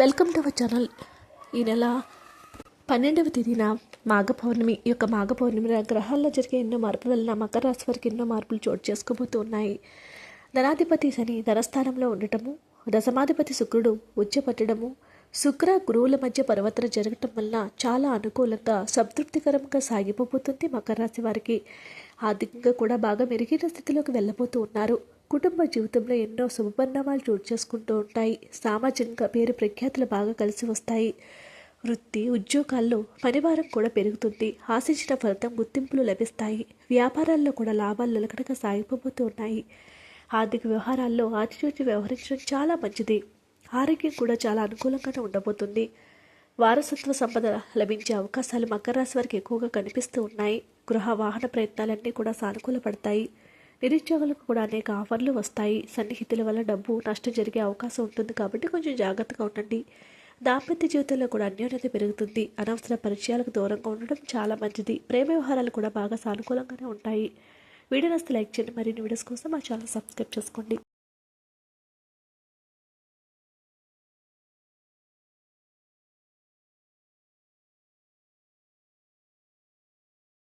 Welcome to our channel. ఈ నెల పన్నెండవ తేదీన మాఘ పౌర్ణమి ఈ యొక్క మాఘ పౌర్ణమి గ్రహాల్లో జరిగే ఎన్నో మార్పుల వలన మకర రాశి వారికి ఎన్నో మార్పులు చోటు చేసుకోబోతూ ఉన్నాయి. ధనాధిపతి శని ధనస్థానంలో ఉండటము దశమాధిపతి శుక్రుడు ఉచ్చపట్టడము శుక్ర గురువుల మధ్య పర్వతన జరగటం వలన చాలా అనుకూలంగా సంతృప్తికరంగా సాగిపోతుంది మకర రాశి వారికి. ఆర్థికంగా కూడా బాగా మెరుగైన స్థితిలోకి వెళ్ళబోతూ ఉన్నారు. కుటుంబ జీవితంలో ఎన్నో శుభపరిణామాలు చోటు చేసుకుంటూ ఉంటాయి. సామాజికంగా పేరు ప్రఖ్యాతులు బాగా కలిసి వస్తాయి. వృత్తి ఉద్యోగాల్లో పనివారం కూడా పెరుగుతుంది. ఆశించిన ఫలితం గుర్తింపులు లభిస్తాయి. వ్యాపారాల్లో కూడా లాభాలు నిలకడగా సాగిపోతూ ఉన్నాయి. ఆర్థిక వ్యవహారాల్లో ఆచితూచి వ్యవహరించడం చాలా మంచిది. ఆరోగ్యం కూడా చాలా అనుకూలంగానే ఉండబోతుంది. వారసత్వ సంపద లభించే అవకాశాలు మకర రాశి వారికి ఎక్కువగా కనిపిస్తూ ఉన్నాయి. గృహ వాహన ప్రయత్నాలన్నీ కూడా సానుకూలపడతాయి నిరుద్యోగులకు కూడా అనేక ఆఫర్లు వస్తాయి. సన్నిహితుల వల్ల డబ్బు నష్టం జరిగే అవకాశం ఉంటుంది కాబట్టి కొంచెం జాగ్రత్తగా ఉండండి. దాంపత్య జీవితంలో కూడా అన్యోన్యత పెరుగుతుంది. అనవసర పరిచయాలకు దూరంగా ఉండడం చాలా మంచిది. ప్రేమ వ్యవహారాలు కూడా బాగా సానుకూలంగానే ఉంటాయి. వీడియో నస్తే లైక్ చేయండి. మరిన్ని వీడియోస్ కోసం మా ఛానల్ సబ్స్క్రైబ్ చేసుకోండి.